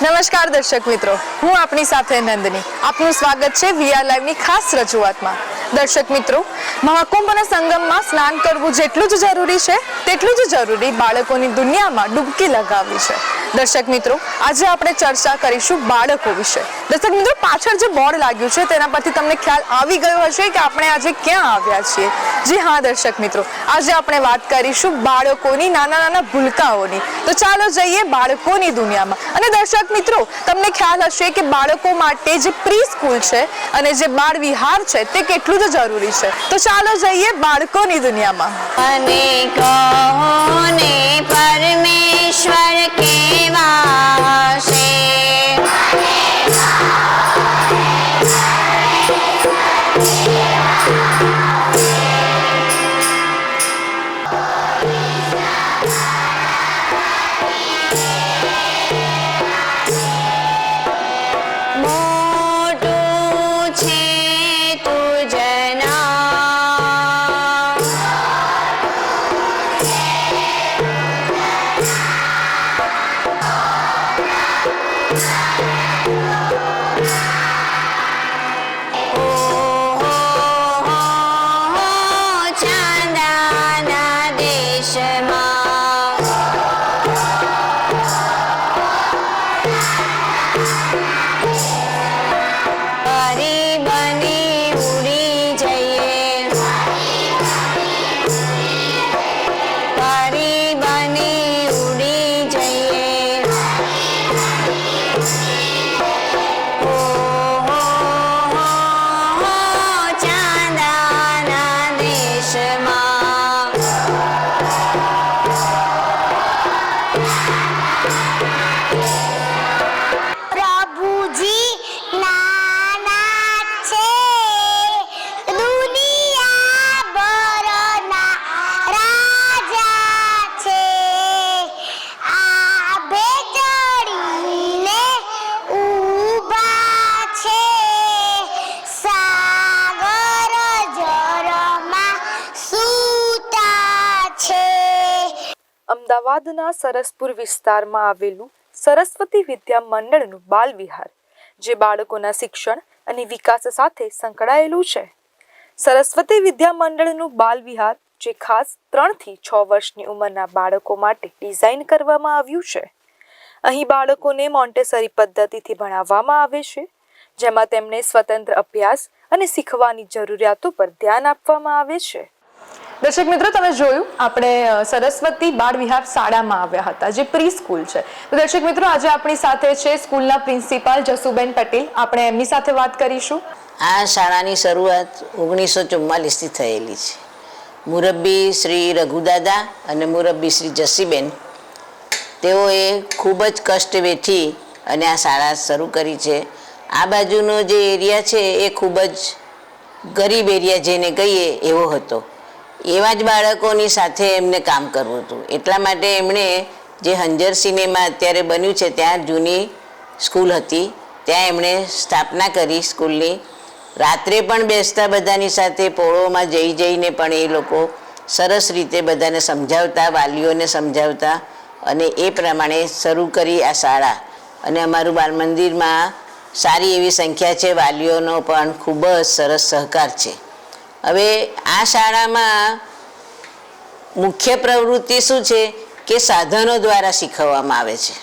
નમસ્કાર દર્શક મિત્રો, હું આપની સાથે નંદની. આપનું સ્વાગત છે વીઆર લાઈવની ખાસ રજૂઆતમાં. દર્શક મિત્રો મહાકુંભ અને સંગમમાં સ્નાન કરવું જેટલું જ જરૂરી છે, તેટલું જ જરૂરી બાળકોની દુનિયામાં ડૂબકી લગાવવી છે. દર્શક મિત્રો, આજે આપણે ચર્ચા કરીશું બાળકો વિશે. દર્શક મિત્રો, પાછળ જે બોર્ડ લાગ્યું છે, તેના પરથી તમને ખ્યાલ આવી ગયો હશે કે આપણે આજે ક્યાં આવ્યા છીએ. જી હા, દર્શક મિત્રો, આજે આપણે વાત કરીશું બાળકોની નાના નાના ભૂલકાઓની. તો ચાલો જઈએ બાળકોની દુનિયામાં. અને દર્શક મિત્રો, તમને ખ્યાલ હશે કે બાળકો માટે જે પ્રી સ્કૂલ છે અને જે બાળ વિહાર છે, તે કેટલું જ જરૂરી છે. તો ચાલો જઈએ બાળકોની દુનિયામાં. અને કહો ને પરમેશ્વર કેવા છે સરસપુર વિસ્તારમાં આવેલું સરસ્વતી વિદ્યા મંડળનું બાલ વિહાર જે બાળકોના શિક્ષણ અને વિકાસ સાથે સંકળાયેલું છે. સરસ્વતી વિદ્યા મંડળનું બાલ વિહાર જે ખાસ ત્રણથી છ વર્ષની ઉંમરના બાળકો માટે ડિઝાઇન કરવામાં આવ્યું છે. અહીં બાળકોને મોન્ટેસરી પદ્ધતિથી ભણાવવામાં આવે છે, જેમાં તેમને સ્વતંત્ર અભ્યાસ અને શીખવાની જરૂરિયાતો પર ધ્યાન આપવામાં આવે છે. દર્શક મિત્રો, તમે જોયું, આપણે સરસ્વતી બાળ વિહાર શાળામાં આવ્યા હતા, જે પ્રી સ્કૂલ છે. તો દર્શક મિત્રો, આજે આપણી સાથે છે સ્કૂલના પ્રિન્સિપાલ જસુબેન પટેલ. આપણે એમની સાથે વાત કરીશું. આ શાળાની શરૂઆત ઓગણીસો ચુમ્માલીસથી થયેલી છે. મુરબ્બી શ્રી રઘુદાદા અને મુરબ્બી શ્રી જસીબેન, તેઓએ ખૂબ જ કષ્ટ વેઠી અને આ શાળા શરૂ કરી છે. આ બાજુનો જે એરિયા છે, એ ખૂબ જ ગરીબ એરિયા જેને કહીએ એવો હતો. એવા જ બાળકોની સાથે એમને કામ કરવું હતું. એટલા માટે એમણે જે હંજર સિનેમા અત્યારે બન્યું છે, ત્યાં જૂની સ્કૂલ હતી, ત્યાં એમણે સ્થાપના કરી સ્કૂલની. રાત્રે પણ બેસતા બધાની સાથે, પોળોમાં જઈ જઈને પણ એ લોકો સરસ રીતે બધાને સમજાવતા, વાલીઓને સમજાવતા અને એ પ્રમાણે શરૂ કરી આ શાળા. અને અમારું બાલ મંદિરમાં સારી એવી સંખ્યા છે, વાલીઓનો પણ ખૂબ જ સરસ સહકાર છે. હવે આ શાળામાં મુખ્ય પ્રવૃત્તિ શું છે કે સાધનો દ્વારા શીખવવામાં આવે છે.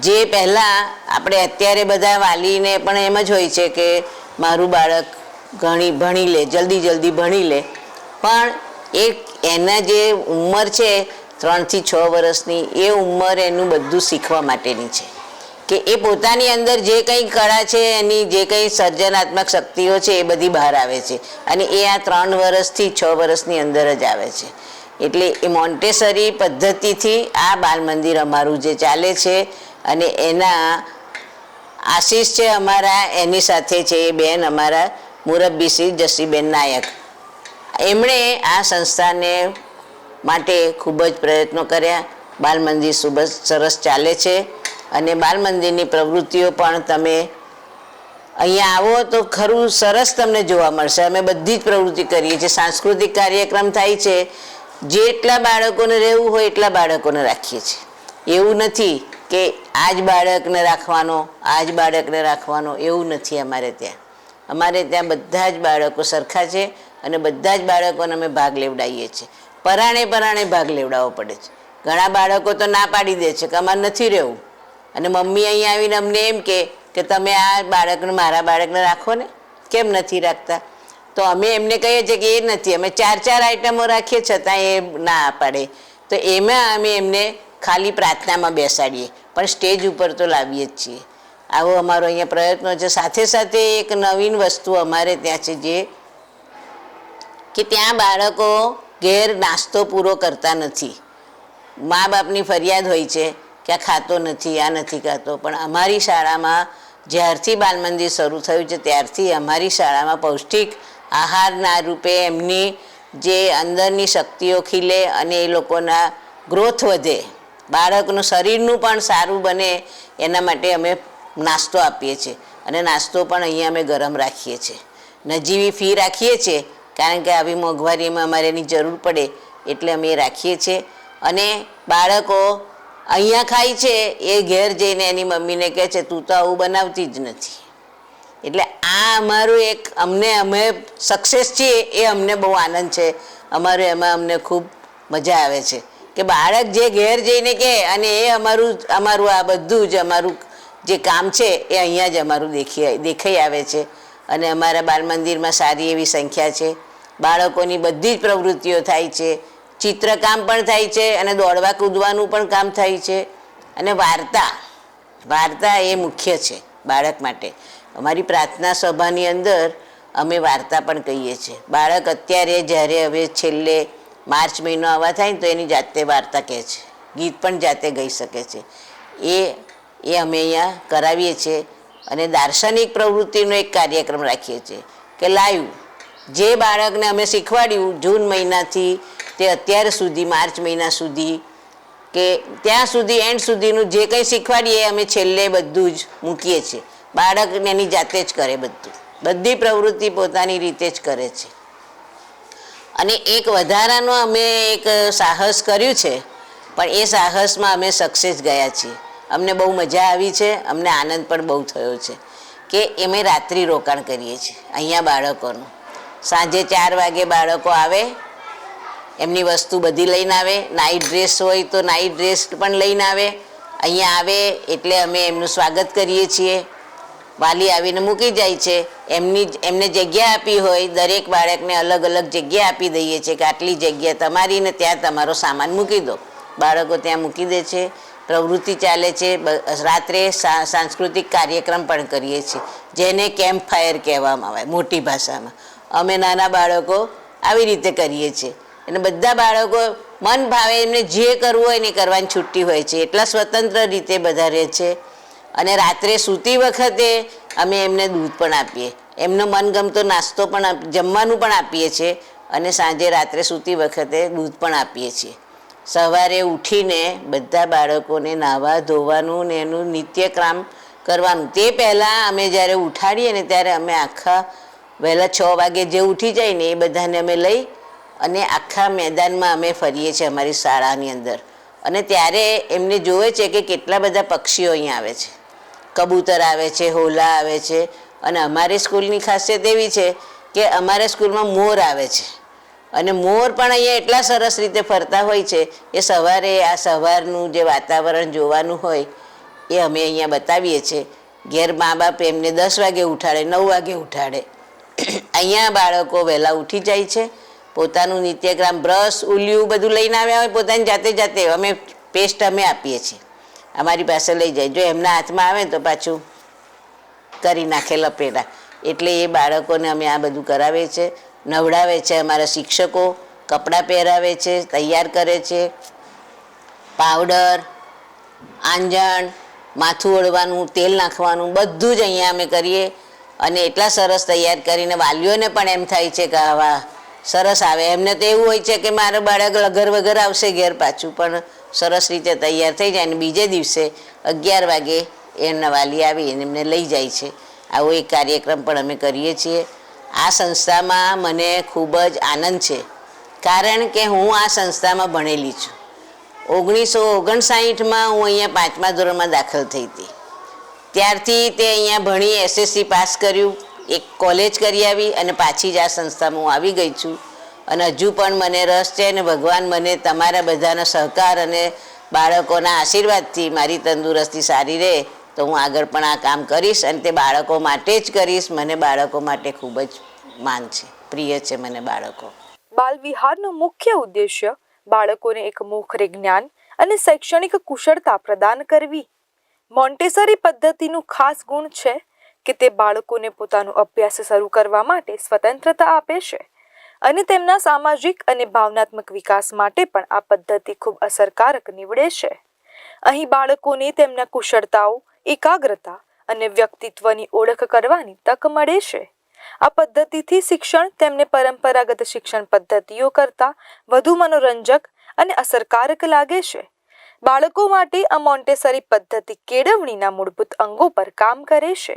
જે પહેલાં આપણે અત્યારે બધા વાલીને પણ એમ જ હોય છે કે મારું બાળક ઘણી ભણી લે, જલ્દી જલ્દી ભણી લે. પણ એ એના જે ઉંમર છે, ત્રણથી છ વર્ષની, એ ઉંમર એનું બધું શીખવા માટેની છે. કે એ પોતાની અંદર જે કંઈ કળા છે, એની જે કંઈ સર્જનાત્મક શક્તિઓ છે, એ બધી બહાર આવે છે. અને એ આ ત્રણ વર્ષથી છ વર્ષની અંદર જ આવે છે. એટલે એ મોન્ટેસરી પદ્ધતિથી આ બાલ મંદિર અમારું જે ચાલે છે અને એના આશીષ છે અમારા, એની સાથે છે એ બેન અમારા મુરબ્બી શ્રી જસીબેન નાયક. એમણે આ સંસ્થાને માટે ખૂબ જ પ્રયત્નો કર્યા. બાલ મંદિર ખૂબ જ સરસ ચાલે છે. અને બાલ મંદિરની પ્રવૃત્તિઓ પણ તમે અહીંયા આવો તો ખરું સરસ તમને જોવા મળશે. અમે બધી જ પ્રવૃત્તિ કરીએ છીએ. સાંસ્કૃતિક કાર્યક્રમ થાય છે. જેટલા બાળકોને રહેવું હોય એટલા બાળકોને રાખીએ છીએ. એવું નથી કે આ જ બાળકને રાખવાનો આ જ બાળકને રાખવાનો એવું નથી અમારે ત્યાં. અમારે ત્યાં બધા જ બાળકો સરખા છે અને બધા જ બાળકોને અમે ભાગ લેવડાવીએ છીએ. પરાણે પરાણે ભાગ લેવડાવવો પડે છે. ઘણા બાળકો તો ના પાડી દે છે કે અમારે નથી રહેવું. અને મમ્મી અહીંયા આવીને અમને એમ કે કે તમે આ બાળકને, મારા બાળકને રાખો ને કેમ નથી રાખતા? તો અમે એમને કહીએ છીએ કે એ નથી, અમે ચાર ચાર આઈટમો રાખીએ છતાં એ ના પાડે. તો એમાં અમે એમને ખાલી પ્રાર્થનામાં બેસાડીએ, પણ સ્ટેજ ઉપર તો લાવીએ જ છીએ. આવો અમારો અહીંયા પ્રયત્નો છે. સાથે સાથે એક નવીન વસ્તુ અમારે ત્યાં છે જે કે ત્યાં બાળકો ઘેર નાસ્તો પૂરો કરતા નથી. મા બાપની ફરિયાદ હોય છે કે આ ખાતો નથી, આ નથી ખાતો. પણ અમારી શાળામાં જ્યારથી બાલ મંદિર શરૂ થયું છે, ત્યારથી અમારી શાળામાં પૌષ્ટિક આહારના રૂપે એમની જે અંદરની શક્તિઓ ખીલે અને એ લોકોના ગ્રોથ વધે. બાળકનું શરીરનું પણ સારું બને, એના માટે અમે નાસ્તો આપીએ છીએ. અને નાસ્તો પણ અહીંયા અમે ગરમ રાખીએ છીએ. નજીવી ફી રાખીએ છીએ, કારણ કે આવી મોંઘવારીમાં અમારે એની જરૂર પડે, એટલે અમે રાખીએ છીએ. અને બાળકો અહીંયા ખાય છે, એ ઘેર જઈને એની મમ્મીને કહે છે, તું તો આવું બનાવતી જ નથી. એટલે આ અમારું એક અમને, અમે સક્સેસ છીએ, એ અમને બહુ આનંદ છે. અમારું એમાં અમને ખૂબ મજા આવે છે. કે બાળક જે ઘેર જઈને કહે અને એ અમારું અમારું આ બધું જ, અમારું જે કામ છે, એ અહીંયા જ અમારું દેખી, દેખાઈ આવે છે. અને અમારા બાળ મંદિરમાં સારી એવી સંખ્યા છે. બાળકોની બધી જ પ્રવૃત્તિઓ થાય છે. ચિત્રકામ પણ થાય છે અને દોડવા કૂદવાનું પણ કામ થાય છે. અને વાર્તા વાર્તા એ મુખ્ય છે બાળક માટે. અમારી પ્રાર્થના સભાની અંદર અમે વાર્તા પણ કહીએ છીએ. બાળક અત્યારે જ્યારે હવે છેલ્લે માર્ચ મહિનો આવા થાય ને તો એની જાતે વાર્તા કહે છે. ગીત પણ જાતે ગાઈ શકે છે. એ એ અમે અહીંયા કરાવીએ છીએ અને દાર્શનિક પ્રવૃત્તિનો એક કાર્યક્રમ રાખીએ છીએ કે લાઈવ, જે બાળકને અમે શીખવાડ્યું જૂન મહિનાથી તે અત્યાર સુધી, માર્ચ મહિના સુધી, કે ત્યાં સુધી એન્ડ સુધીનું જે કંઈ શીખવાડીએ, અમે છેલ્લે બધું જ મૂકીએ છીએ. બાળક એની જાતે જ કરે બધું. બધી પ્રવૃત્તિ પોતાની રીતે જ કરે છે. અને એક વધારાનો અમે એક સાહસ કર્યું છે, પણ એ સાહસમાં અમે સક્સેસ ગયા છીએ. અમને બહુ મજા આવી છે, અમને આનંદ પણ બહુ થયો છે, કે અમે રાત્રિ રોકાણ કરીએ છીએ, અહીંયા બાળકોનું. સાંજે ચાર વાગે બાળકો આવે એમની વસ્તુ બધી લઈને આવે. નાઇટ ડ્રેસ હોય તો નાઇટ ડ્રેસ પણ લઈને આવે. અહીંયા આવે એટલે અમે એમનું સ્વાગત કરીએ છીએ. વાલી આવીને મૂકી જાય છે. એમની એમને જગ્યા આપી હોય. દરેક બાળકને અલગ અલગ જગ્યા આપી દઈએ છીએ કે આટલી જગ્યા તમારી ને ત્યાં તમારો સામાન મૂકી દો. બાળકો ત્યાં મૂકી દે છે. પ્રવૃત્તિ ચાલે છે. રાત્રે સાંસ્કૃતિક કાર્યક્રમ પણ કરીએ છીએ. જેને કેમ્પ ફાયર કહેવામાં આવે મોટી ભાષામાં. અમે નાના બાળકો આવી રીતે કરીએ છીએ. અને બધા બાળકો મન ભાવે એમને જે કરવું હોય ને એ કરવાની છુટ્ટી હોય છે. એટલા સ્વતંત્ર રીતે બધા રહે છે. અને રાત્રે સૂતી વખતે અમે એમને દૂધ પણ આપીએ. એમનો મનગમતો નાસ્તો પણ જમવાનું પણ આપીએ છીએ અને સાંજે રાત્રે સૂતી વખતે દૂધ પણ આપીએ છીએ. સવારે ઉઠીને બધા બાળકોને નાહવા, ધોવાનું ને એનું નિત્યક્રમ કરવાનું. તે પહેલાં અમે જ્યારે ઉઠાડીએ ને ત્યારે અમે આખા વહેલા છ વાગે જે ઉઠી જાય ને એ બધાને અમે લઈ અને આખા મેદાનમાં અમે ફરીએ છીએ અમારી શાળાની અંદર. અને ત્યારે એમને જોવે છે કે કેટલા બધા પક્ષીઓ અહીંયા આવે છે. કબૂતર આવે છે, હોલા આવે છે, અને અમારી સ્કૂલની ખાસિયત એવી છે કે અમારા સ્કૂલમાં મોર આવે છે. અને મોર પણ અહીંયા એટલા સરસ રીતે ફરતા હોય છે એ સવારે આ સવારનું જે વાતાવરણ જોવાનું હોય એ અમે અહીંયા બતાવીએ છીએ. ઘેર મા બાપ એમને દસ વાગે ઉઠાડે, નવ વાગે ઉઠાડે. અહીંયા બાળકો વહેલા ઉઠી જાય છે પોતાનું નિત્યક્રમ બ્રશ, ઉલ્યું બધું લઈને આવ્યા હોય, પોતાની જાતે જાતે અમે પેસ્ટ અમે આપીએ છીએ. અમારી પાસે લઈ જાય. જો એમના હાથમાં આવે તો પાછું કરી નાખે લપેટા એટલે એ બાળકોને અમે આ બધું કરાવે છે, નવડાવે છે અમારા શિક્ષકો, કપડાં પહેરાવે છે, તૈયાર કરે છે. પાવડર, આંજણ, માથું ઓળવાનું, તેલ નાખવાનું, બધું જ અહીંયા અમે કરીએ. અને એટલા સરસ તૈયાર કરીને વાલીઓને પણ એમ થાય છે કે આવા સરસ આવે. એમને તો એવું હોય છે કે મારું બાળક લગર વગર આવશે ઘેર પાછું, પણ સરસ રીતે તૈયાર થઈ જાય. અને બીજે દિવસે અગિયાર વાગે એમના વાલી આવી અને એમને લઈ જાય છે. આવો એક કાર્યક્રમ પણ અમે કરીએ છીએ. આ સંસ્થામાં મને ખૂબ જ આનંદ છે, કારણ કે હું આ સંસ્થામાં ભણેલી છું. ઓગણીસો ઓગણસાઠમાં હું અહીંયા પાંચમા ધોરણમાં દાખલ થઈ હતી. ત્યારથી તે અહીંયા ભણી એસએસસી પાસ કર્યું. એક કોલેજ કરી આવી અને પાછી જ આ સંસ્થામાં હું આવી ગઈ છું. અને હજુ પણ મને રસ છે અને ભગવાન મને તમારા બધાના સહકાર અને બાળકોના આશીર્વાદથી મારી તંદુરસ્તી સારી રહે તો હું આગળ પણ આ કામ કરીશ અને તે બાળકો માટે જ કરીશ. મને બાળકો માટે ખૂબ જ માન છે, પ્રિય છે મને બાળકો. બાલ વિહારનો મુખ્ય ઉદ્દેશ્ય બાળકોને એક મોખરે જ્ઞાન અને શૈક્ષણિક કુશળતા પ્રદાન કરવી. મોન્ટેસરી પદ્ધતિનું ખાસ ગુણ છે કે તે બાળકોને પોતાનો અભ્યાસ શરૂ કરવા માટે સ્વતંત્રતા આપે છે અને તેમના સામાજિક અને ભાવનાત્મક વિકાસ માટે પણ આ પદ્ધતિ ખૂબ અસરકારક નીવડે છે. અહીં બાળકોને તેમના કુશળતાઓ, એકાગ્રતા અને વ્યક્તિત્વની ઓળખ કરવાની તક મળે છે. આ પદ્ધતિથી શિક્ષણ તેમને પરંપરાગત શિક્ષણ પદ્ધતિઓ કરતાં વધુ મનોરંજક અને અસરકારક લાગે છે. બાળકો માટે આ મોન્ટેસરી પદ્ધતિ કેળવણીના મૂળભૂત અંગો પર કામ કરે છે.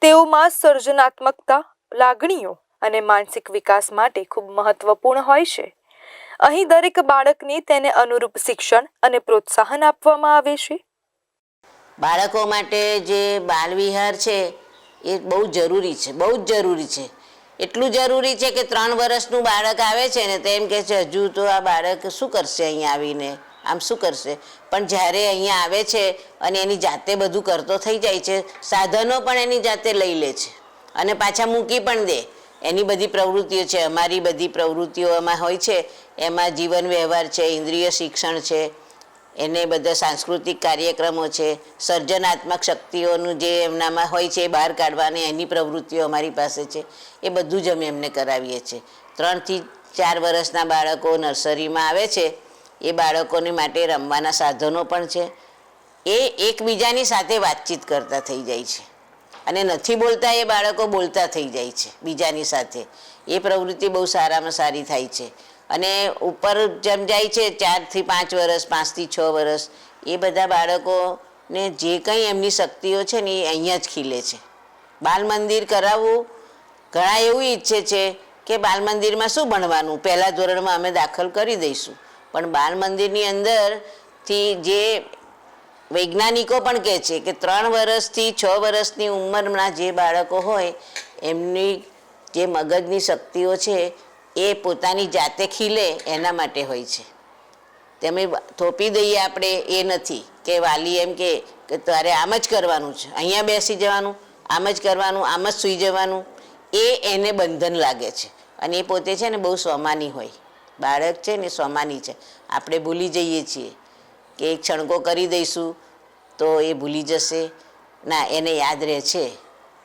તેઓમાં સર્જનાત્મકતા, લાગણીઓ અને માનસિક વિકાસ માટે ખૂબ મહત્વપૂર્ણ હોય છે. અહીં દરેક બાળકને તેને અનુરૂપ શિક્ષણ અને પ્રોત્સાહન આપવામાં આવે છે. બાળકો માટે જે બાલવિહાર છે એ બહુ જરૂરી છે, બહુ જ જરૂરી છે. એટલું જરૂરી છે કે ત્રણ વર્ષનું બાળક આવે છે ને તેમ કહે છે, હજુ તો આ બાળક શું કરશે અહીંયા આવીને? આમ શું કરશે? પણ જ્યારે અહીંયા આવે છે અને એની જાતે બધું કરતો થઈ જાય છે, સાધનો પણ એની જાતે લઈ લે છે અને પાછા મૂકી પણ દે. એની બધી પ્રવૃત્તિઓ છે, અમારી બધી પ્રવૃત્તિઓ એમાં હોય છે. એમાં જીવન વ્યવહાર છે, ઇન્દ્રિય શિક્ષણ છે, એને બધા સાંસ્કૃતિક કાર્યક્રમો છે, સર્જનાત્મક શક્તિઓનું જે એમનામાં હોય છે એ બહાર કાઢવાની એની પ્રવૃત્તિઓ અમારી પાસે છે. એ બધું જ અમે એમને કરાવીએ છીએ. ત્રણથી ચાર વર્ષના બાળકો નર્સરીમાં આવે છે એ બાળકોને માટે રમવાના સાધનો પણ છે. એ એકબીજાની સાથે વાતચીત કરતા થઈ જાય છે. અને નથી બોલતા એ બાળકો બોલતા થઈ જાય છે, બીજાની સાથે. એ પ્રવૃત્તિ બહુ સારામાં સારી થાય છે. અને ઉપર જેમ જાય છે, ચારથી પાંચ વર્ષ પાંચથી છ વર્ષ એ બધા બાળકોને જે કંઈ એમની શક્તિઓ છે ને એ અહીંયા જ ખીલે છે. બાલ મંદિર કરાવવું ઘણા એવું ઈચ્છે છે કે બાલ મંદિરમાં શું ભણવાનું? પહેલાં ધોરણમાં અમે દાખલ કરી દઈશું. પણ બાલ મંદિરની અંદરથી જે વૈજ્ઞાનિકો પણ કહે છે કે ત્રણ વર્ષથી છ વર્ષની ઉંમરના જે બાળકો હોય, એમની જે મગજની શક્તિઓ છે, એ પોતાની જાતે ખીલે એના માટે હોય છે. તમે થોપી દઈએ આપણે એ નથી કે વાલી એમ કે તારે આમ જ કરવાનું છે. અહીંયા બેસી જવાનું, આમ જ કરવાનું, આમ જ સૂઈ જવાનું, એ એને બંધન લાગે છે. અને એ પોતે છે ને બહુ સ્વમાની હોય. બાળક છે ને સ્વમાની છે. આપણે ભૂલી જઈએ છીએ કે એક છણકો કરી દઈશું તો એ ભૂલી જશે. ના, એને યાદ રહે છે.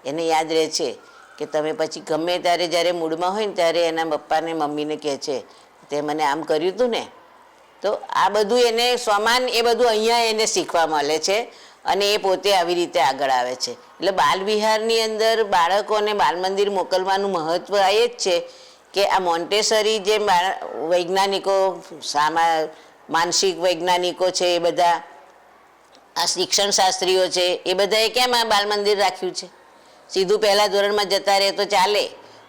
એને યાદ રહે છે કે તમે પછી ગમે ત્યારે જ્યારે મૂડમાં હોય ને ત્યારે એના પપ્પાને મમ્મીને કહે છે, તે મને આમ કર્યું હતું ને? તો આ બધું એને સ્વમાન, એ બધું અહીંયા એને શીખવા મળે છે અને એ પોતે આવી રીતે આગળ આવે છે. એટલે બાલ વિહારની અંદર બાળકોને બાલ મંદિર મોકલવાનું મહત્ત્વ એ જ છે કે આ મોન્ટેસરી જે વૈજ્ઞાનિકો, સામા માનસિક વૈજ્ઞાનિકો છે એ બધા, આ શિક્ષણ શાસ્ત્રીઓ છે, એ બધાએ કેમ આ બાલ મંદિર રાખ્યું છે? સીધું પહેલાં ધોરણમાં જતા રહે તો ચાલે,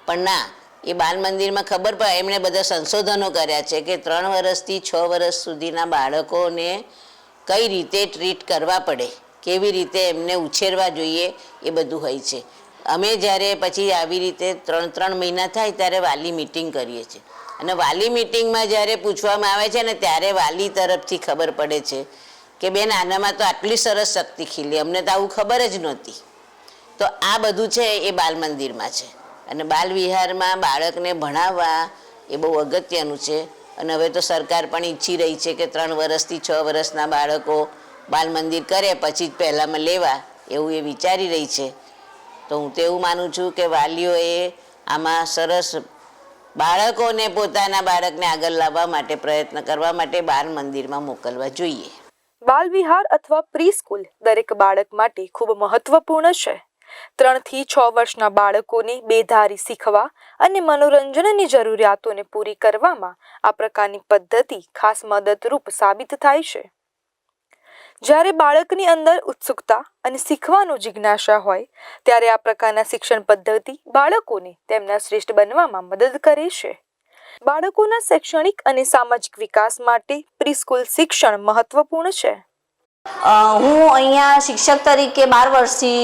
પણ ના, એ બાલ મંદિરમાં ખબર પડે એમણે બધા સંશોધનો કર્યા છે કે ત્રણ વર્ષથી છ વર્ષ સુધીના બાળકોને કઈ રીતે ટ્રીટ કરવા પડે, કેવી રીતે એમને ઉછેરવા જોઈએ, એ બધું હોય છે. અમે જ્યારે પછી આવી રીતે ત્રણ ત્રણ મહિના થાય ત્યારે વાલી મિટિંગ કરીએ છીએ. અને વાલી મિટિંગમાં જ્યારે પૂછવામાં આવે છે ને ત્યારે વાલી તરફથી ખબર પડે છે કે બેન, આનામાં તો આટલી સરસ શક્તિ ખીલી. અમને તો આવું ખબર જ નહોતી. તો આ બધું છે એ બાલ મંદિરમાં છે. અને બાલ વિહારમાં બાળકને ભણાવવા એ બહુ અગત્યનું છે. અને હવે તો સરકાર પણ ઈચ્છી રહી છે કે ત્રણ વર્ષથી છ વર્ષના બાળકો બાલ મંદિર કરે, પછી જ પહેલાંમાં લેવા એવું એ વિચારી રહી છે. તો હું તેવું માનું છું કે વાલીઓએ આમાં સરસ બાળકોને પોતાના બાળકને આગળ લાવવા માટે પ્રયત્ન કરવા માટે બાળ મંદિરમાં મોકલવા જોઈએ. બાલ વિહાર અથવા પ્રી સ્કૂલ દરેક બાળક માટે ખૂબ મહત્વપૂર્ણ છે. ત્રણથી છ વર્ષના બાળકોને બેધારી શીખવા અને મનોરંજનની જરૂરિયાતોને પૂરી કરવામાં આ પ્રકારની પદ્ધતિ ખાસ મદદરૂપ સાબિત થાય છે. જ્યારે બાળકની અંદર ઉત્સુકતા અને શીખવાનું જિજ્ઞાસા હોય, ત્યારે આ પ્રકારના શિક્ષણ પદ્ધતિ બાળકોને તેમના શ્રેષ્ઠ બનવામાં મદદ કરે છે. બાળકોના શૈક્ષણિક અને સામાજિક વિકાસ માટે પ્રીસ્કૂલ શિક્ષણ મહત્વપૂર્ણ છે. હું અહીંયા શિક્ષક તરીકે બાર વર્ષથી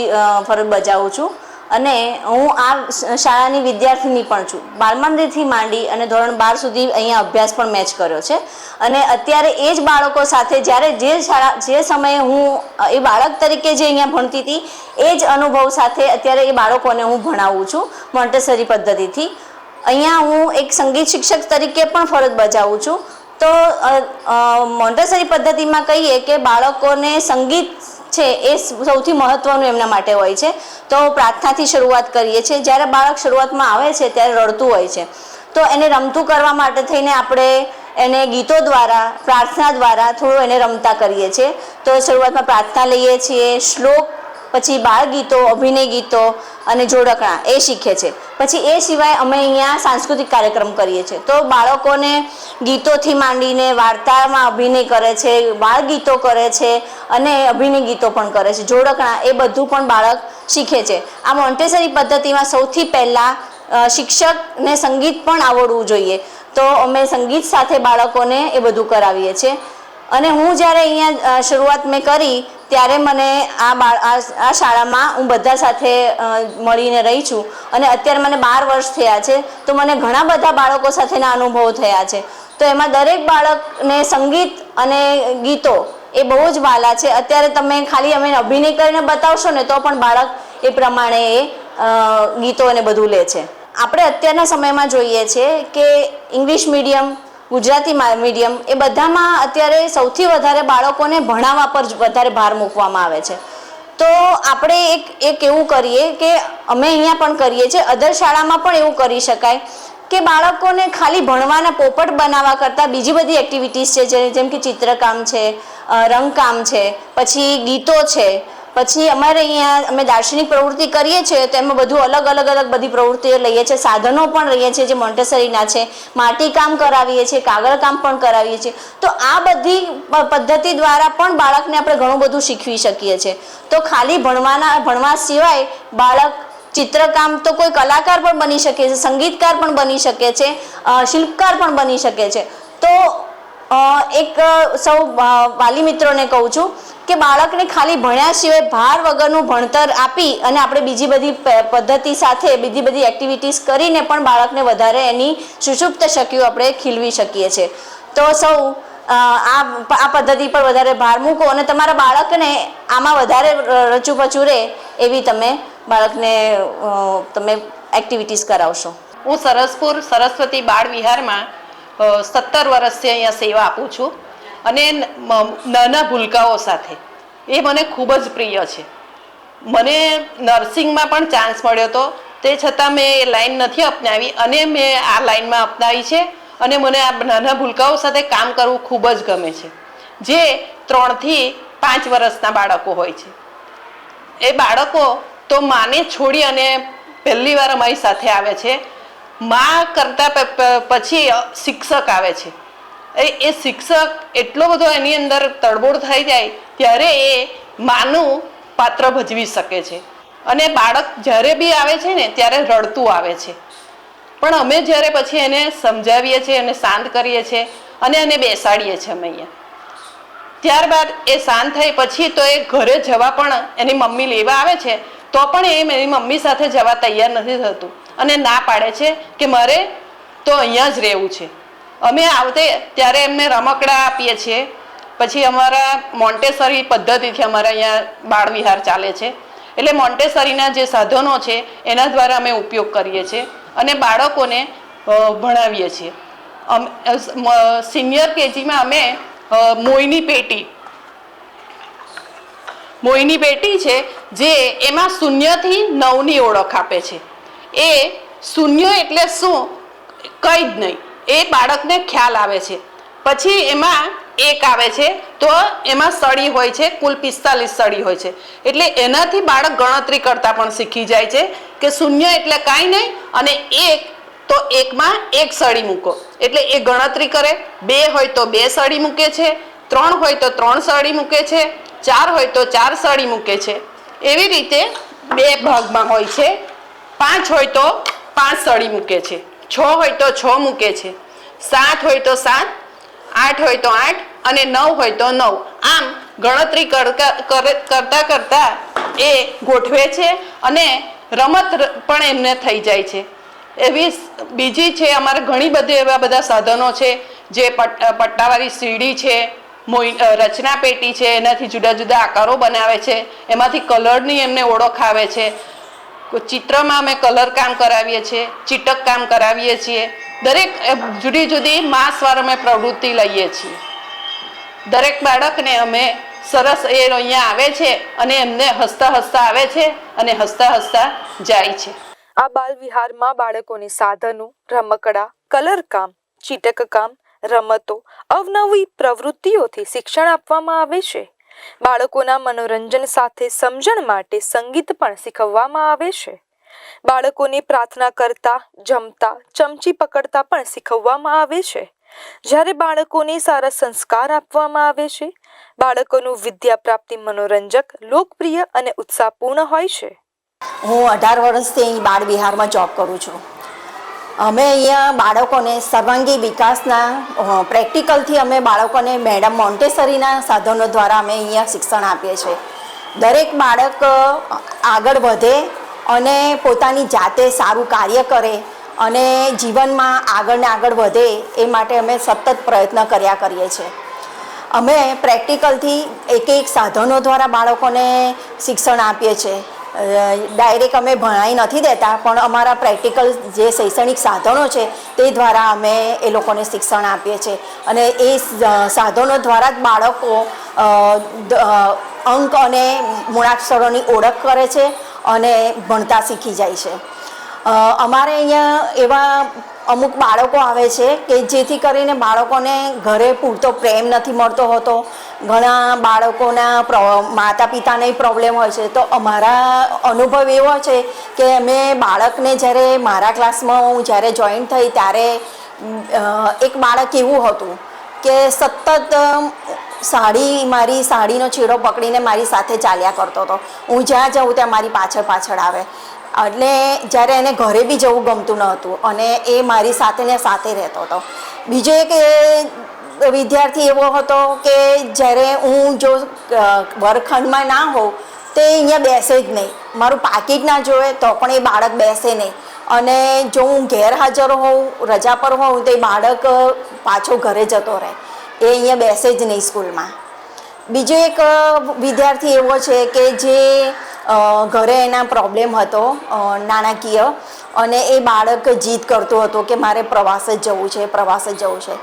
ફરજ બજાવું છું. અને હું આ શાળાની વિદ્યાર્થીની પણ છું. બાળમંદિરથી માંડી અને ધોરણ બાર સુધી અહીંયા અભ્યાસ પણ મેચ કર્યો છે. અને અત્યારે એ જ બાળકો સાથે જ્યારે જે શાળા, જે સમયે હું, એ બાળક તરીકે જે અહીંયા ભણતી હતી, એ જ અનુભવ સાથે અત્યારે એ બાળકોને હું ભણાવું છું મોન્ટેસરી પદ્ધતિથી. અહીંયા હું એક સંગીત શિક્ષક તરીકે પણ ફરજ બજાવું છું. તો મોન્ટેસરી પદ્ધતિમાં કહીએ કે બાળકોને સંગીત છે એ સૌથી મહત્ત્વનું એમના માટે હોય છે. તો પ્રાર્થનાથી શરૂઆત કરીએ છીએ. જ્યારે બાળક શરૂઆતમાં આવે છે, ત્યારે રડતું હોય છે. તો એને રમતું કરવા માટે થઈને આપણે એને ગીતો દ્વારા, પ્રાર્થના દ્વારા થોડું એને રમતા કરીએ છીએ. તો શરૂઆતમાં પ્રાર્થના લઈએ છીએ. શ્લોક પછી બાળ ગીતો અભિનય ગીતો અને જોડકણા એ શીખે છે. પછી એ સિવાય અમે અહીંયા સાંસ્કૃતિક કાર્યક્રમ કરીએ છીએ. તો બાળકોને ગીતોથી માંડીને વાર્તામાં અભિનય કરે છે બાળ ગીતો કરે છે અને અભિનય ગીતો પણ કરે છે. જોડકણા એ બધું પણ બાળક શીખે છે. આ મોન્ટેસરી પદ્ધતિમાં સૌથી પહેલાં શિક્ષકને સંગીત પણ આવડવું જોઈએ. તો અમે સંગીત સાથે બાળકોને એ બધું કરાવીએ છીએ. અને હું જ્યારે અહીંયા શરૂઆત મેં કરી ત્યારે મને આ બાળ, આ શાળામાં હું બધા સાથે મળીને રહી છું. અને અત્યારે મને બાર વર્ષ થયા છે, તો મને ઘણા બધા બાળકો સાથેના અનુભવો થયા છે. તો એમાં દરેક બાળકને સંગીત અને ગીતો એ બહુ જ વાલા છે. અત્યારે તમે ખાલી અમે અભિનય કરીને બતાવશો ને તો પણ બાળક એ પ્રમાણે એ ગીતો અને બધું લે છે. આપણે અત્યારના સમયમાં જોઈએ છે કે ઇંગ્લિશ મીડિયમ ગુજરાતી મીડિયમ એ બધામાં અત્યારે સૌથી વધારે બાળકોને ભણાવવા પર જ વધારે ભાર મૂકવામાં આવે છે. તો આપણે એક એક એવું કરીએ કે અમે અહીંયા પણ કરીએ છીએ. અધર શાળામાં પણ એવું કરી શકાય કે બાળકોને ખાલી ભણવાના પોપટ બનાવવા કરતાં બીજી બધી એક્ટિવિટીઝ છે જેમ કે ચિત્રકામ છે રંગકામ છે, પછી ગીતો છે પછી અમારે અહીંયા અમે દાર્શનિક પ્રવૃત્તિ કરીએ છીએ તો એમાં બધું અલગ અલગ અલગ બધી પ્રવૃત્તિઓ લઈએ છીએ. સાધનો પણ લઈએ છીએ જે મોન્ટેસરીના છે. માટીકામ કરાવીએ છીએ, કાગળ કામ પણ કરાવીએ છીએ. તો આ બધી પદ્ધતિ દ્વારા પણ બાળકને આપણે ઘણું બધું શીખવી શકીએ છીએ. તો ખાલી ભણવાના, ભણવા સિવાય બાળક ચિત્રકામ તો કોઈ કલાકાર પણ બની શકે છે, સંગીતકાર પણ બની શકે છે શિલ્પકાર પણ બની શકે છે. તો એક સૌ વાલી મિત્રોને કહું છું કે બાળકને ખાલી ભણ્યા સિવાય ભાર વગરનું ભણતર આપી અને આપણે બીજી બધી પદ્ધતિ સાથે બીજી બધી એક્ટિવિટીઝ કરીને પણ બાળકને વધારે એની સુષુપ્ત શક્તિઓ આપણે ખીલવી શકીએ છીએ. તો સૌ આ આ પદ્ધતિ પર વધારે ભાર મૂકો અને તમારા બાળકને આમાં વધારે રચુપચુ રહે એવી તમે બાળકને તમે એક્ટિવિટીઝ કરાવશો. હું સરસપુર સરસ્વતી બાળ વિહારમાં સત્તર વર્ષથી અહીંયા સેવા આપું છું. અને નાના ભૂલકાઓ સાથે. એ મને ખૂબ જ પ્રિય છે. મને નર્સિંગમાં પણ ચાન્સ મળ્યો હતો તે છતાં મેં એ લાઈન નથી અપનાવી અને મેં આ લાઈનમાં અપનાવી છે અને મને આ નાના ભૂલકાઓ સાથે કામ કરવું ખૂબ જ ગમે છે. જે ત્રણથી પાંચ વર્ષના બાળકો હોય છે. એ બાળકો તો માને છોડી અને પહેલી વાર અમારી સાથે આવે છે. મા કરતા પછી શિક્ષક આવે છે. એ શિક્ષક એટલો બધો એની અંદર તડબોળ થઈ જાય ત્યારે એ માનું પાત્ર ભજવી શકે છે. અને બાળક જ્યારે બી આવે છે ને, ત્યારે રડતું આવે છે. પણ અમે જ્યારે પછી એને સમજાવીએ છીએ અને શાંત કરીએ છીએ અને એને બેસાડીએ છીએ અમે અહીંયા. ત્યારબાદ એ શાંત થઈ પછી તો એ ઘરે જવા પણ એની મમ્મી લેવા આવે છે, તો પણ એ એની મમ્મી સાથે જવા તૈયાર નથી થતું. અને ના પાડે છે કે મારે તો અહીંયા જ રહેવું છે. અમે આવતે ત્યારે એમને રમકડા આપીએ છીએ. પછી અમારા મોન્ટેસરી પદ્ધતિથી અમારા અહીંયા બાળ વિહાર ચાલે છે. એટલે મોન્ટેસરીના જે સાધનો છે, એના દ્વારા અમે ઉપયોગ કરીએ છીએ અને બાળકોને ભણાવીએ છીએ. સિનિયર કેજીમાં અમે મોઈની પેટી. મોઈની પેટી છે જે એમાં શૂન્યથી નવની ઓળખ આપે છે. એ શૂન્ય એટલે શું? કંઈ જ નહીં. એ બાળકને ખ્યાલ આવે છે. પછી એમાં એક આવે છે, તો એમાં સળી હોય છે, કુલ પિસ્તાલીસ સળી હોય છે. એટલે એનાથી બાળક ગણતરી કરતાં પણ શીખી જાય છે કે શૂન્ય એટલે કાંઈ નહીં અને એક તો એકમાં એક સળી મૂકો. એટલે એ ગણતરી કરે. બે હોય તો બે સળી મૂકે છે, ત્રણ હોય તો ત્રણ સળી મૂકે છે, ચાર હોય તો ચાર સળી મૂકે છે. એવી રીતે બે ભાગમાં હોય છે, પાંચ હોય તો પાંચ સળી મૂકે છે. છ હોય તો છ મૂકે છે. સાત હોય તો સાત, આઠ હોય તો આઠ અને નવ હોય તો નવ. આમ ગણતરી કરતા કરે- કરતા એ ગોઠવે છે અને રમત પણ એમને થઈ જાય છે. એવી બીજી છે અમારે ઘણી બધી એવા બધા સાધનો છે, જે પટ- પટ્ટાવાળી સીડી છે રચના પેટી છે, એનાથી જુદા જુદા આકારો બનાવે છે, એમાંથી કલરની એમને ઓળખ આવે છે. ચિત્રમાં અમે કલર કામ કરાવીએ છીએ, ચીટક કામ કરાવીએ છીએ. દરેક જુદી જુદી માસવાર અમે પ્રવૃત્તિ લઈએ છીએ. દરેક બાળકને અમે સરસ એ અહીંયા આવે છે અને એમને હસતા હસતા આવે છે અને હસતા હસતા જાય છે. આ બાલ વિહારમાં બાળકોને સાધનો, રમકડા કલરકામ ચીટકકામ રમતો, અવનવી પ્રવૃત્તિઓથી શિક્ષણ આપવામાં આવે છે. બાળકોના મનોરંજન સાથે સમજણ માટે સંગીત પણ શીખવવામાં આવે છે. બાળકોને પ્રાર્થના કરતા, જમતા, ચમચી પકડતા પણ શીખવવામાં આવે છે. જ્યારે બાળકોને સારા સંસ્કાર આપવામાં આવે છે, બાળકોનું વિદ્યા પ્રાપ્તિ મનોરંજક, લોકપ્રિય અને ઉત્સાહપૂર્ણ હોય છે. હું અઢાર વર્ષથી અહીં બાળ વિહારમાં જોબ કરું છું. અમે અહીંયા બાળકોને સર્વાંગી વિકાસના પ્રેક્ટિકલથી અમે બાળકોને મેડમ મોન્ટેસરીના સાધનો દ્વારા અમે અહીંયા શિક્ષણ આપીએ છીએ. દરેક બાળક આગળ વધે અને પોતાની જાતે સારું કાર્ય કરે અને જીવનમાં આગળ ને આગળ વધે એ માટે અમે સતત પ્રયત્ન કર્યા કરીએ છીએ. અમે પ્રેક્ટિકલથી એક એક સાધનો દ્વારા બાળકોને શિક્ષણ આપીએ છીએ. ડાયરેક્ટ અમે ભણાઈ નથી દેતા, પણ અમારા પ્રેક્ટિકલ જે શૈક્ષણિક સાધનો છે, તે દ્વારા અમે એ લોકોને શિક્ષણ આપીએ છીએ. અને એ સાધનો દ્વારા જ બાળકો અંક અને મૂળાક્ષરોની ઓળખ કરે છે અને ભણતા શીખી જાય છે. અમારે અહીંયા એવા અમુક બાળકો આવે છે કે જેથી કરીને બાળકોને ઘરે પૂરતો પ્રેમ નથી મળતો હોતો. ઘણા બાળકોના માતા પિતાને પ્રોબ્લેમ હોય છે. તો અમારા અનુભવ એવો છે કે અમે બાળકને જ્યારે મારા ક્લાસમાં હું જ્યારે જોઈન થઈ ત્યારે એક બાળક એવું હતું કે સતત સાડી, મારી સાડીનો છેડો પકડીને મારી સાથે ચાલ્યા કરતો હતો. હું જ્યાં જાઉં ત્યાં મારી પાછળ પાછળ આવે. એટલે જ્યારે એને ઘરે બી જવું ગમતું ન હતું અને એ મારી સાથે ને સાથે રહેતો હતો. બીજો એક વિદ્યાર્થી એવો હતો કે જ્યારે હું જો વર્ગખંડમાં ના હોઉં તો અહીંયા બેસે જ નહીં. મારું પાકીટ ના જોવે તો પણ એ બાળક બેસે નહીં. અને જો હું ગેરહાજર હોઉં, રજા પર હોઉં તો એ બાળક પાછો ઘરે જતો રહે. એ અહીંયા બેસે જ નહીં સ્કૂલમાં. બીજો એક વિદ્યાર્થી એવો છે કે જે ઘરે એના પ્રોબ્લેમ હતો નાણાકીય અને એ બાળક જીદ કરતો હતો કે મારે પ્રવાસ જ જવું છે, પ્રવાસ જ જવું છે.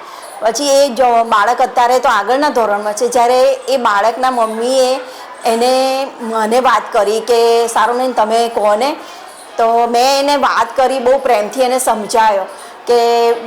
પછી એ જો, બાળક અત્યારે તો આગળના ધોરણમાં છે, જ્યારે એ બાળકના મમ્મીએ એને મને વાત કરી કે, સારું નહીં તમે કહો ને. તો મેં એને વાત કરી, બહુ પ્રેમથી એને સમજાયો. કે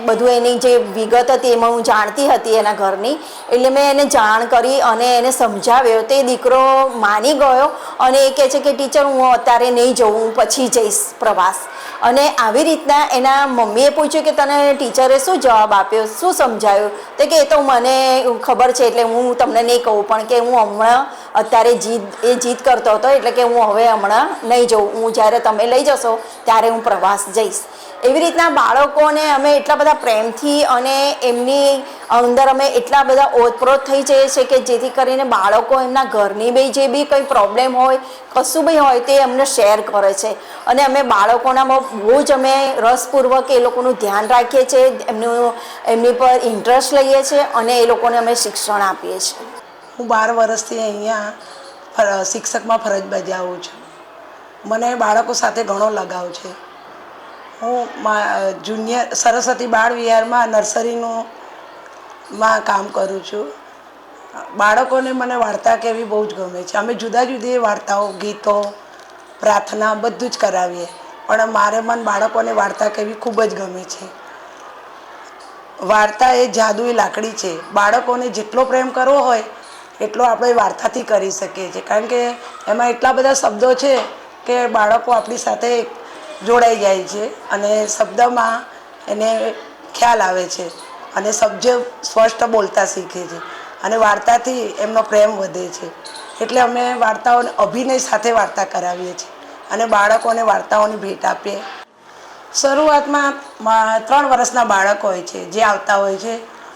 બધું એની જે વિગત હતી એમાં હું જાણતી હતી એના ઘરની. એટલે મેં એને જાણ કરી અને એને સમજાવ્યો. તે દીકરો માની ગયો અને એ કહે છે કે, ટીચર, હું અત્યારે નહીં જઉં, હું પછી જઈશ પ્રવાસ. અને આવી રીતના એના મમ્મીએ પૂછ્યું કે, તને ટીચરે શું જવાબ આપ્યો? શું સમજાયું? તો કે, એ તો મને ખબર છે, એટલે હું તમને નહીં કહું, પણ કે હું હમણાં અત્યારે જીદ, એ જીદ કરતો હતો એટલે કે હું હવે હમણાં નહીં જઉં. હું જ્યારે તમે લઈ જશો, ત્યારે હું પ્રવાસ જઈશ. એવી રીતના બાળકોને અમે એટલા બધા પ્રેમથી અને એમની અંદર અમે એટલા બધા ઓતપ્રોત થઈ જઈએ છીએ કે જેથી કરીને બાળકો એમના ઘરની બી જે બી કંઈ પ્રોબ્લેમ હોય, કશું બી હોય તે અમને શેર કરે છે. અને અમે બાળકોનામાં બહુ જ અમે રસપૂર્વક એ લોકોનું ધ્યાન રાખીએ છીએ, એમનું, એમની પર ઇન્ટરેસ્ટ લઈએ છીએ અને એ લોકોને અમે શિક્ષણ આપીએ છીએ. હું બાર વર્ષથી અહીંયા શિક્ષકમાં ફરજ બજાવું છું. મને બાળકો સાથે ઘણો લગાવ છે. હું જુનિયર, સરસ્વતી બાળ વિહારમાં નર્સરીનું માં કામ કરું છું. બાળકોને મને વાર્તા કહેવી બહુ જ ગમે છે. અમે જુદા જુદી વાર્તાઓ, ગીતો, પ્રાર્થના બધું જ કરાવીએ. પણ મારે મન બાળકોને વાર્તા કહેવી ખૂબ જ ગમે છે. વાર્તા એ જાદુઈ લાકડી છે. બાળકોને જેટલો પ્રેમ કરવો હોય એટલો આપણે વાર્તાથી કરી શકીએ છીએ. કારણ કે એમાં એટલા બધા શબ્દો છે કે બાળકો આપણી સાથે જોડાઈ જાય છે અને શબ્દમાં એને ખ્યાલ આવે છે અને શબ્દ સ્પષ્ટ બોલતા શીખે છે અને વાર્તાથી એમનો પ્રેમ વધે છે. એટલે અમે વાર્તાઓને અભિનય સાથે વાર્તા કરાવીએ છીએ અને બાળકોને વાર્તાઓની ભેટ આપીએ. શરૂઆતમાં ત્રણ વર્ષના બાળક હોય છે જે આવતા હોય છે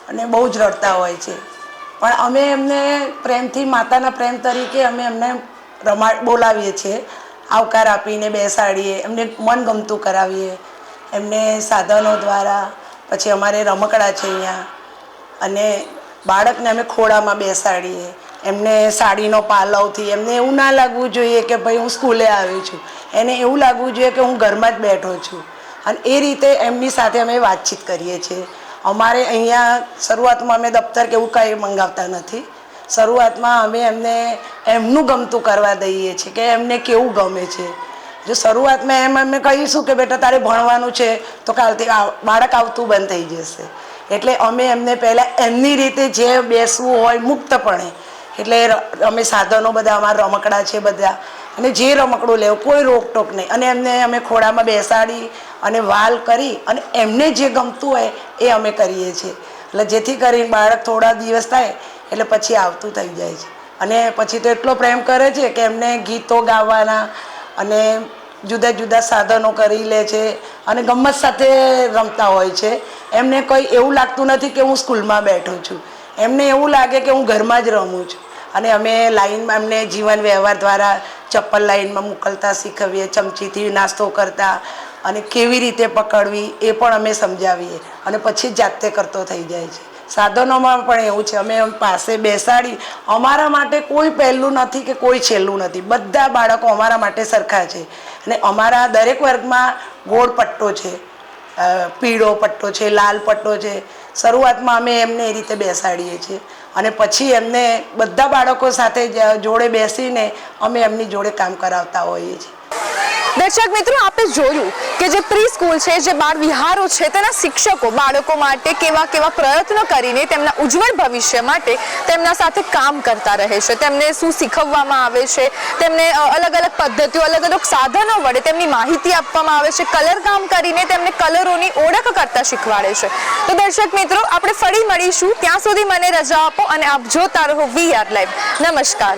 અને બહુ જ રડતા હોય છે. પણ અમે એમને પ્રેમથી, માતાના પ્રેમ તરીકે અમે એમને રમા, બોલાવીએ છીએ. આવકાર આપીને બેસાડીએ, એમને મનગમતું કરાવીએ. એમને સાધનો દ્વારા, પછી અમારે રમકડા છે અહીંયા. અને બાળકને અમે ખોળામાં બેસાડીએ. એમને સાડીનો પાલવથી, એમને એવું ના લાગવું જોઈએ કે ભાઈ હું સ્કૂલે આવી છું. એને એવું લાગવું જોઈએ કે હું ઘરમાં જ બેઠો છું. અને એ રીતે એમની સાથે અમે વાતચીત કરીએ છીએ. અમારે અહીંયા શરૂઆતમાં અમે દફતર કે એવું કંઈ મંગાવતા નથી. શરૂઆતમાં અમે એમને એમનું ગમતું કરવા દઈએ છીએ કે એમને કેવું ગમે છે. જો શરૂઆતમાં એમ અમે કહીશું કે બેટા તારે ભણવાનું છે, તો કાલથી બાળક આવતું બંધ થઈ જશે. એટલે અમે એમને પહેલાં એમની રીતે જે બેસવું હોય મુક્તપણે. એટલે અમે સાધનો બધા, અમારા રમકડા છે બધા. અને જે રમકડું લેવું, કોઈ રોકટોક નહીં. અને એમને અમે ખોડામાં બેસાડી અને વાલ કરી અને એમને જે ગમતું હોય એ અમે કરીએ છીએ. એટલે જેથી કરીને બાળક થોડા દિવસ થાય એટલે પછી આવતું થઈ જાય છે. અને પછી તો એટલો પ્રેમ કરે છે કે એમને ગીતો ગાવાના અને જુદા જુદા સાધનો કરી લે છે અને ગમત સાથે રમતા હોય છે. એમને કોઈ એવું લાગતું નથી કે હું સ્કૂલમાં બેઠું છું. એમને એવું લાગે કે હું ઘરમાં જ રમું છું. અને અમે લાઈનમાં એમને જીવન વ્યવહાર દ્વારા ચપ્પલ લાઈનમાં મોકલતા, શીખવીએ, ચમચીથી નાસ્તો કરતા અને કેવી રીતે પકડવી એ પણ અમે સમજાવીએ. અને પછી જાતે કરતો થઈ જાય છે. સાધનોમાં પણ એવું છે, અમે પાસે બેસાડી, અમારા માટે કોઈ પહેલું નથી કે કોઈ છેલ્લું નથી. બધા બાળકો અમારા માટે સરખા છે. અને અમારા દરેક વર્ગમાં ગોળ પટ્ટો છે પીળો પટ્ટો છે, લાલ પટ્ટો છે. શરૂઆતમાં અમે એમને એ રીતે બેસાડીએ છીએ. અને પછી એમને બધા બાળકો સાથે જોડે બેસીને અમે એમની જોડે કામ કરાવતા હોઈએ છીએ. દર્શક મિત્રો આપણે જોયું કે જે પ્રી સ્કૂલ છે, જે બાળ વિહારો છે, તેના શિક્ષકો બાળકો માટે કેવા કેવા પ્રયત્નો કરીને તેમના ઉજ્જવળ ભવિષ્ય માટે તેમના સાથે કામ કરતા રહે છે. તેમને શું શીખવવામાં આવે છે, તેમને અલગ અલગ પદ્ધતિઓ, અલગ અલગ સાધનો વડે તેમની માહિતી આપવામાં આવે છે, કલર કામ કરીને તેમને કલરોની ઓળખ કરતા શીખવાડે છે. તો દર્શક મિત્રો, આપણે ફરી મળીશું. ત્યાં સુધી મને રજા આપો અને આપ જોતા રહો વી આર લાઈવ. નમસ્કાર.